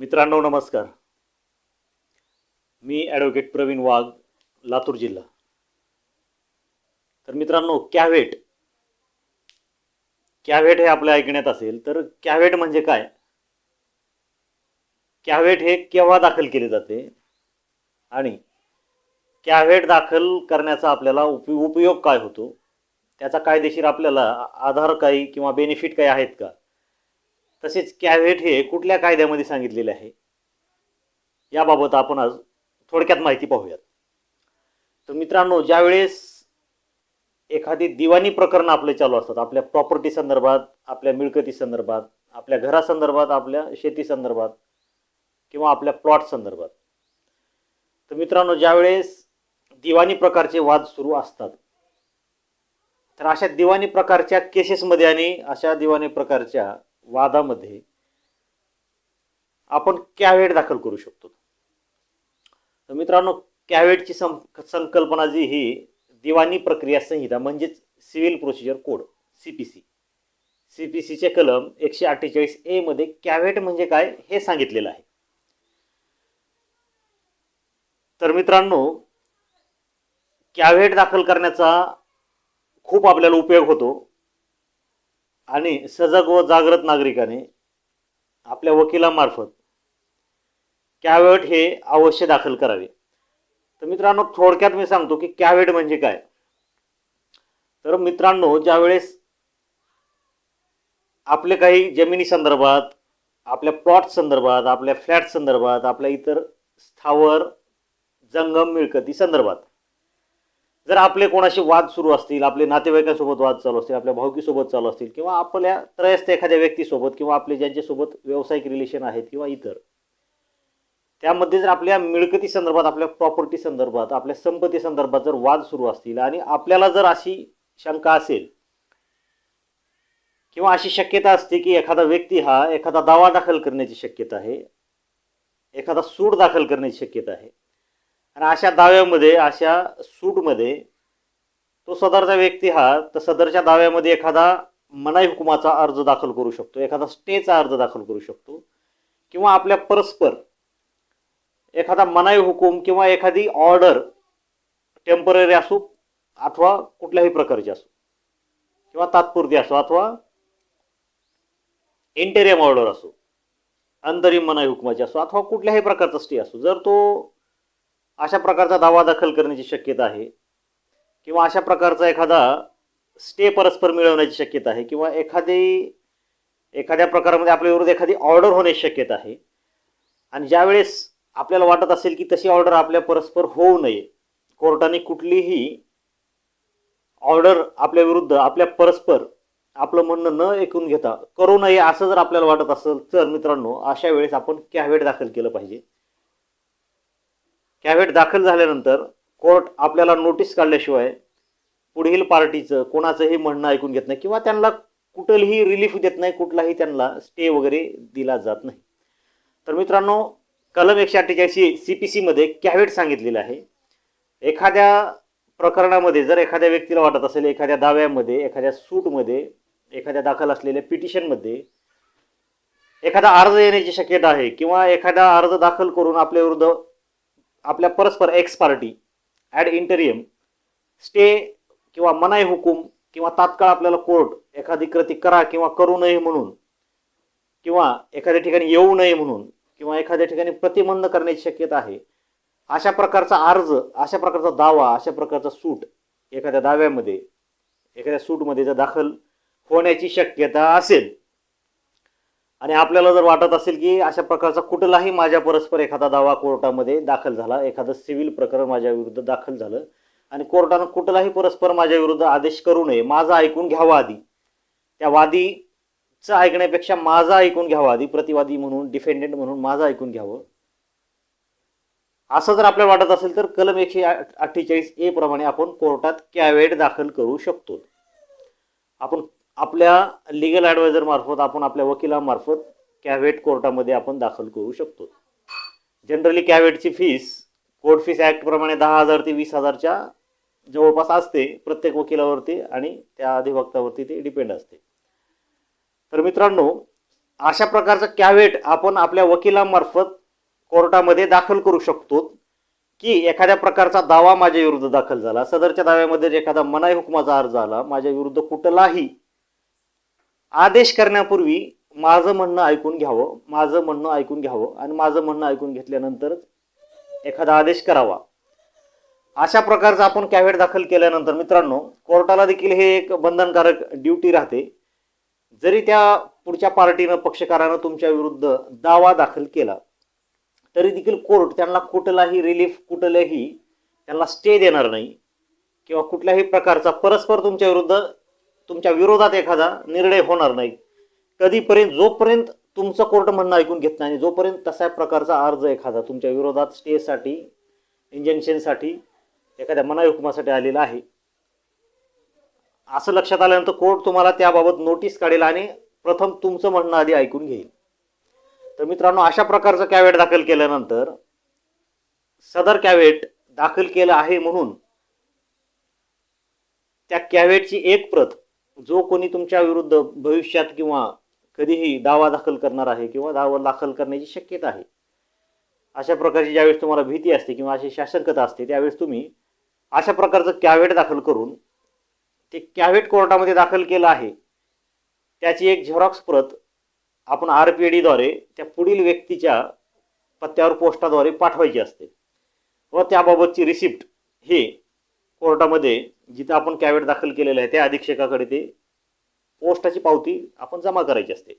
मित्रांनो नमस्कार. मी ॲडव्होकेट प्रवीण वाघ लातूर जिल्हा. तर मित्रांनो कॅव्हेट. कॅव्हेट हे आपल्या ऐकण्यात असेल तर कॅव्हेट म्हणजे काय? कॅव्हेट हे केव्हा दाखल केले जाते? आणि कॅव्हेट दाखल करण्याचा आपल्याला उप उपयोग काय होतो? त्याचा कायदेशीर आपल्याला आधार काही किंवा बेनिफिट काही आहेत का? तसेच कॅव्हेट हे कुठल्या कायद्यामध्ये सांगितलेले आहे? याबाबत आपण आज थोडक्यात माहिती पाहूयात. तर मित्रांनो ज्यावेळेस एखादी दिवाणी प्रकरणं आपले चालू असतात आपल्या प्रॉपर्टी संदर्भात आपल्या मिळकती संदर्भात आपल्या घरासंदर्भात आपल्या शेती संदर्भात किंवा आपल्या प्लॉट संदर्भात. तर मित्रांनो ज्यावेळेस दिवाणी प्रकारचे वाद सुरू असतात तर अशा दिवाणी प्रकारच्या केसेसमध्ये आणि अशा दिवाणी प्रकारच्या वादामध्ये आपण कॅवेट दाखल करू शकतो. तर मित्रांनो कॅवेटची सं संकल्पना जी ही दिवाणी प्रक्रिया संहिता म्हणजेच civil procedure code C P C C P सीचे कलम एकशे अठ्ठेचाळीस ए मध्ये कॅवेट म्हणजे काय हे सांगितलेलं आहे. तर मित्रांनो कॅव्हेट दाखल करण्याचा खूप आपल्याला उपयोग होतो. आणि सजग व जागृत नागरिकाने आपल्या वकिलामार्फत कॅवेट हे अवश्य दाखल करावे. तर मित्रांनो थोडक्यात मी सांगतो की कॅवेट म्हणजे काय. तर मित्रांनो ज्यावेळेस आपले काही जमिनी संदर्भात आपल्या प्लॉट संदर्भात आपल्या फ्लॅट संदर्भात आपल्या इतर स्थावर जंगम मिळकती संदर्भात जर आपले कोणाशी वाद सुरू असतील आपले नातेवाईकांसोबत वाद चालू असतील आपल्या भावकीसोबत चालू असतील किंवा आपल्या त्रयस्थ एखाद्या व्यक्तीसोबत किंवा आपले ज्यांच्यासोबत व्यावसायिक रिलेशन आहेत किंवा इतर त्यामध्ये जर आपल्या मिळकती संदर्भात आपल्या प्रॉपर्टी संदर्भात आपल्या संपत्ती संदर्भात जर वाद सुरू असतील आणि आपल्याला जर अशी शंका असेल किंवा अशी शक्यता असते की एखादा व्यक्ती हा एखादा दावा दाखल करण्याची शक्यता आहे एखादा सूड दाखल करण्याची शक्यता आहे आणि अशा दाव्यामध्ये अशा सूटमध्ये तो सदरचा व्यक्ती हा तर सदरच्या दाव्यामध्ये एखादा मनाई हुकुमाचा अर्ज दाखल करू शकतो एखादा स्टेचा अर्ज दाखल करू शकतो किंवा आपल्या परस्पर एखादा मनाई हुकूम किंवा एखादी ऑर्डर टेंपररी असो अथवा कुठल्याही प्रकारची असो किंवा तात्पुरती असो अथवा इंटेरियम ऑर्डर असो अंतरिम मनाई हुकुमाची असो अथवा कुठल्याही प्रकारचा स्टे असो जर तो अशा प्रकारचा दावा दाखल करण्याची शक्यता आहे. किंवा अशा प्रकारचा एखादा स्टे परस्पर मिळवण्याची शक्यता आहे. किंवा एखादी एखाद्या प्रकारामध्ये आपल्या विरुद्ध एखादी ऑर्डर होण्याची शक्यता आहे. आणि ज्यावेळेस आपल्याला वाटत असेल की तशी ऑर्डर आपल्या परस्पर होऊ नये कोर्टाने कुठलीही ऑर्डर आपल्या विरुद्ध आपल्या परस्पर आपलं म्हणणं न ऐकून घेता करू नये असं जर आपल्याला वाटत असेल तर मित्रांनो अशा वेळेस आपण कॅव्हेट दाखल केलं पाहिजे. कॅव्हेट दाखल झाल्यानंतर कोर्ट आपल्याला नोटीस काढल्याशिवाय पुढील पार्टीचं कोणाचंही म्हणणं ऐकून घेत नाही किंवा त्यांना कुठलंही रिलीफ देत नाही कुठलाही त्यांना स्टे वगैरे दिला जात नाही. तर मित्रांनो कलम एकशे अठ्ठेचाळीस सी पी सीमध्ये कॅव्हेट सांगितलेलं आहे. एखाद्या प्रकरणामध्ये जर एखाद्या व्यक्तीला वाटत असेल एखाद्या दाव्यामध्ये एखाद्या सूटमध्ये एखाद्या दाखल असलेल्या पिटिशनमध्ये एखादा अर्ज येण्याची शक्यता आहे किंवा एखादा अर्ज दाखल करून आपल्या विरुद्ध आपल्या परस्पर ex party ad interim stay किंवा मनाई हुकूम किंवा तात्काळ आपल्याला कोर्ट एखादी कृती करा किंवा करू नये म्हणून किंवा एखाद्या ठिकाणी येऊ नये म्हणून किंवा एखाद्या ठिकाणी प्रतिबंध करण्याची शक्यता आहे अशा प्रकारचा अर्ज अशा प्रकारचा दावा अशा प्रकारचा सूट एखाद्या दाव्यामध्ये एखाद्या सूटमध्ये जर दाखल होण्याची शक्यता असेल आणि आपल्याला जर वाटत असेल की अशा प्रकारचा कुठलाही माझ्या परस्पर एखादा दावा कोर्टामध्ये दाखल झाला एखादं सिव्हिल प्रकरण माझ्या विरुद्ध दाखल झालं आणि कोर्टानं कुठलाही परस्पर माझ्या विरुद्ध आदेश करू नये माझं ऐकून घ्यावं आधी. त्या वादीचं ऐकण्यापेक्षा माझं ऐकून घ्यावं आधी प्रतिवादी म्हणून डिफेंडेंट म्हणून माझं ऐकून घ्यावं. असं जर आपल्याला वाटत असेल तर कलम एकशे अठ्ठेचाळीस ए प्रमाणे आपण कोर्टात कॅवेट दाखल करू शकतो. आपण आपल्या लिगल ॲडवायझर मार्फत आपण आपल्या वकिलामार्फत कॅव्हेट कोर्टामध्ये आपण दाखल करू शकतो. जनरली कॅव्हेटची फीस कोर्ट फीस ॲक्टप्रमाणे दहा हजार ते वीस हजारच्या जवळपास असते प्रत्येक वकिलावरती आणि त्या अधिवक्तावरती ते डिपेंड असते. तर मित्रांनो अशा प्रकारचं कॅवेट आपण आपल्या वकिलामार्फत कोर्टामध्ये दाखल करू शकतो की एखाद्या प्रकारचा दावा माझ्या विरुद्ध दाखल झाला. सदरच्या दाव्यामध्ये जर एखादा मनाई हुकमाचा अर्ज आला माझ्या विरुद्ध कुठलाही आदेश करण्यापूर्वी माझं म्हणणं ऐकून घ्यावं माझं म्हणणं ऐकून घ्यावं आणि माझं म्हणणं ऐकून घेतल्यानंतर एखादा आदेश करावा. अशा प्रकारचं आपण कॅव्हेट दाखल केल्यानंतर मित्रांनो कोर्टाला देखील हे एक बंधनकारक ड्युटी राहते. जरी त्या पुढच्या पार्टीनं पक्षकारानं तुमच्या विरुद्ध दावा दाखल केला तरी देखील कोर्ट त्यांना कुठलाही रिलीफ कुठलंही त्यांना स्टे देणार नाही. किंवा कुठल्याही प्रकारचा परस्पर तुमच्या विरुद्ध तुमच्या विरोधात एखादा निर्णय होणार नाही. कधीपर्यंत जोपर्यंत तुमचं कोर्ट म्हणणं ऐकून घेत नाही जोपर्यंत तशा प्रकारचा अर्ज एखादा तुमच्या विरोधात स्टेसाठी इंजेक्शनसाठी एखाद्या मनाई हुकुमासाठी आलेला आहे. असं लक्षात आल्यानंतर कोर्ट तुम्हाला त्याबाबत नोटीस काढेल आणि प्रथम तुमचं म्हणणं आधी ऐकून घेईल. तर मित्रांनो अशा प्रकारचं कॅवेट दाखल केल्यानंतर सदर कॅवेट दाखल केलं आहे म्हणून त्या कॅवेटची एक प्रत जो कोणी तुमच्या विरुद्ध भविष्यात किंवा कधीही दावा दाखल करणार आहे किंवा दावा दाखल करण्याची शक्यता आहे अशा प्रकारची ज्यावेळेस तुम्हाला भीती असते किंवा अशी शासनकता असते त्यावेळेस तुम्ही अशा प्रकारचं कॅव्हेट दाखल करून ते कॅव्हेट कोर्टामध्ये दाखल केलं आहे त्याची एक झेरॉक्स प्रत आपण आर पी डीद्वारे त्या पुढील व्यक्तीच्या पत्त्यावर पोस्टाद्वारे पाठवायची असते व त्याबाबतची रिसिप्ट हे कोर्टामध्ये जिथं आपण कॅवेट दाखल केलेलं आहे त्या अधीक्षकाकडे ते पोस्टाची पावती आपण जमा करायची असते.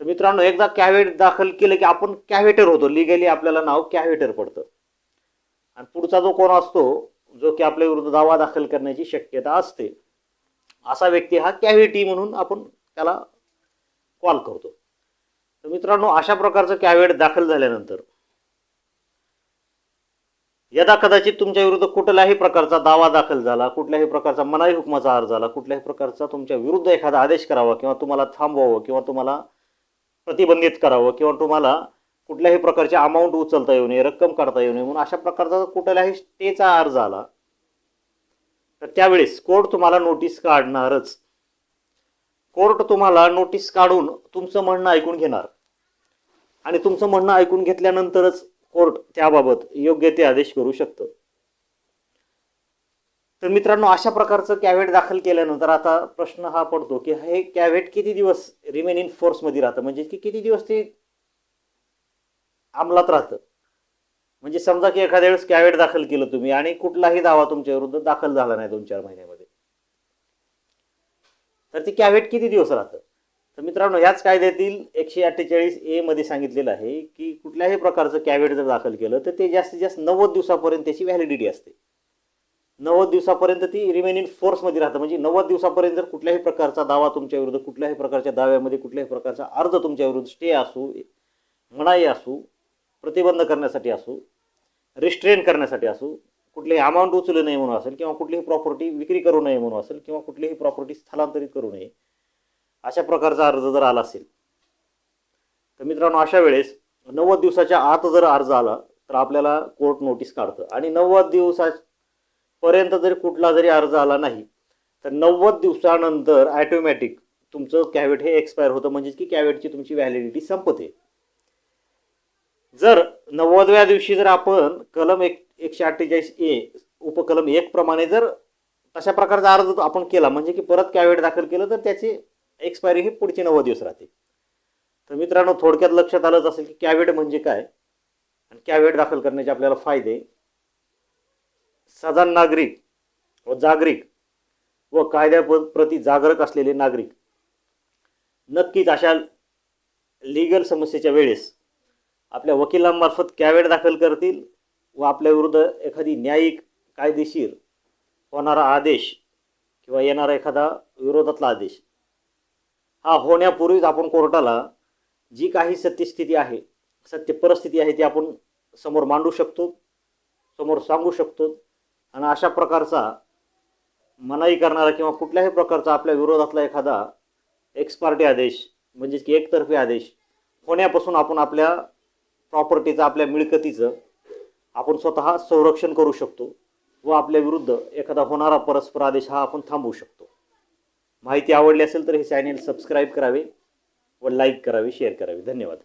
तर मित्रांनो एकदा कॅवेट दाखल केलं की आपण कॅव्हेटर होतो. लिगली आपल्याला नाव कॅव्हेटर पडतं. आणि पुढचा जो कोण असतो जो की आपल्या विरुद्ध दावा दाखल करण्याची शक्यता असते असा व्यक्ती हा कॅव्हिटी म्हणून आपण त्याला कॉल करतो. तर मित्रांनो अशा प्रकारचं कॅवेट दाखल झाल्यानंतर यदा कदाचित तुमच्या विरुद्ध कुठल्याही प्रकारचा दावा दाखल झाला कुठल्याही प्रकारचा मनाई हुकमाचा अर्ज झाला कुठल्याही प्रकारचा तुमच्या विरुद्ध एखादा आदेश करावा किंवा तुम्हाला थांबवावं किंवा तुम्हाला प्रतिबंधित करावं किंवा तुम्हाला कुठल्याही प्रकारचे अमाऊंट उचलता येऊ नये रक्कम काढता येऊ नये म्हणून अशा प्रकारचा कुठल्याही स्टेचा अर्ज आला तर त्यावेळेस कोर्ट तुम्हाला नोटीस काढणारच. कोर्ट तुम्हाला नोटीस काढून तुमचं म्हणणं ऐकून घेणार. आणि तुमचं म्हणणं ऐकून घेतल्यानंतरच कोर्ट त्याबाबत योग्य ते आदेश करू शकतं. तर मित्रांनो अशा प्रकारचं कॅव्हेट दाखल केल्यानंतर आता प्रश्न हा पडतो की हे कॅव्हेट किती दिवस रिमेन इन फोर्समध्ये राहतं? म्हणजे की किती दिवस ते अंमलात राहतं? म्हणजे समजा की एखाद्या वेळेस कॅव्हेट दाखल केलं तुम्ही आणि कुठलाही दावा तुमच्या विरुद्ध दाखल झाला नाही दोन चार महिन्यामध्ये. तर ती कॅव्हेट किती दिवस राहतं? तर मित्रांनो याच कायद्यातील एकशे अठ्ठेचाळीस ए मध्ये सांगितलेलं आहे की कुठल्याही प्रकारचं कॅव्हेट जर दाखल केलं तर ते जास्तीत जास्त नव्वद दिवसापर्यंत त्याची व्हॅलिडिटी असते. नव्वद दिवसापर्यंत ती रिमेन इन फोर्समध्ये राहतं. म्हणजे नव्वद दिवसापर्यंत जर कुठल्याही प्रकारचा दावा तुमच्या विरुद्ध कुठल्याही प्रकारच्या दाव्यामध्ये कुठल्याही प्रकारचा अर्ज तुमच्या विरुद्ध स्टे असू मनाई असू प्रतिबंध करण्यासाठी असू रिस्ट्रेन करण्यासाठी असू कुठलीही अमाऊंट उचलू नये म्हणून असेल किंवा कुठलीही प्रॉपर्टी विक्री करू नये म्हणून असेल किंवा कुठलीही प्रॉपर्टी स्थलांतरित करू नये अशा प्रकारचा अर्ज जर आला असेल तर मित्रांनो अशा वेळेस नव्वद दिवसाच्या आत जर अर्ज आला तर आपल्याला कोर्ट नोटीस काढतं. आणि नव्वद दिवसापर्यंत जरी कुठला जरी अर्ज आला नाही तर नव्वद दिवसानंतर ॲटोमॅटिक तुमचं कॅव्हेट हे एक्सपायर होतं. म्हणजेच की कॅव्हेटची तुमची व्हॅलिडिटी संपते. जर नव्वदव्या दिवशी जर आपण कलम एक एकशे अठ्ठेचाळीस ए उपकलम एक प्रमाणे जर तशा प्रकारचा अर्ज आपण केला म्हणजे की परत कॅव्हेट दाखल केलं तर त्याची एक्सपायरी ही पुढचे नव्वद दिवस राहते. तर मित्रांनो थोडक्यात लक्षात आलंच असेल की कॅव्हेट म्हणजे काय? आणि कॅव्हेट दाखल करण्याचे आपल्याला फायदे? सजान नागरिक व जागरिक व कायद्याप्रती जागरक असलेले नागरिक. नक्कीच अशा लिगल समस्येच्या वेळेस आपल्या वकिलांमार्फत कॅवेट दाखल करतील व आपल्या विरुद्ध एखादी न्यायिक कायदेशीर होणारा आदेश किंवा येणारा एखादा विरोधातला आदेश हा होण्यापूर्वीच आपण कोर्टाला जी काही सत्यस्थिती आहे सत्य परिस्थिती आहे ती आपण समोर मांडू शकतो समोर सांगू शकतो. आणि अशा प्रकारचा मनाई करणारा किंवा कुठल्याही प्रकारचा आपल्या विरोधातला एखादा एक्सपार्टी आदेश म्हणजेच की एकतर्फी आदेश होण्यापासून आपण आपल्या प्रॉपर्टीचं आपल्या मिळकतीचं आपण स्वतः संरक्षण करू शकतो व आपल्या विरुद्ध एखादा होणारा परस्पर आदेश हा आपण थांबवू शकतो. माहिती आवडली असेल तर हे चॅनेल सबस्क्राईब करावे व लाईक करावे शेअर करावे. धन्यवाद.